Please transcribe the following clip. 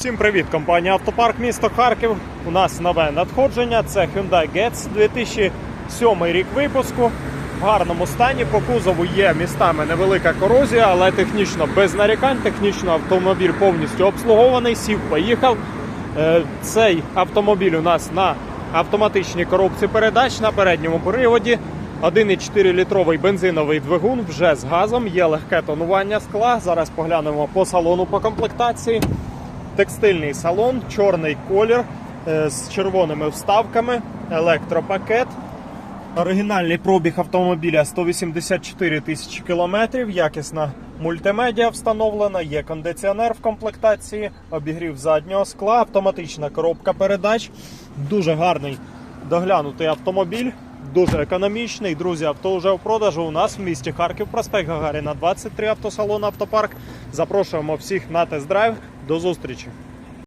Всім привіт, компанія Автопарк місто Харків. У нас нове надходження. Це Hyundai Getz 2007 рік випуску. В гарному стані по кузову є містами невелика корозія, але технічно без нарікань. Технічно автомобіль повністю обслугований. Сів, поїхав. Е, Цей автомобіль у нас на автоматичній коробці передач на передньому приводі. 1,4 літровий бензиновий двигун вже з газом. Є легке тонування скла. Зараз поглянемо по салону по комплектації. Текстильний салон, чорний колір е, з червоними вставками, електропакет. Оригінальний пробіг автомобіля 184 тисячі кілометрів. Якісна мультимедіа встановлена, є кондиціонер в комплектації, обігрів заднього скла, автоматична коробка передач. Дуже гарний доглянутий автомобіль. Дуже економічний. Друзі, авто вже в продажу у нас в місті Харків, проспект Гагаріна, 23 автосалон Автопарк. Запрошуємо всіх на тест-драйв. До зустрічі!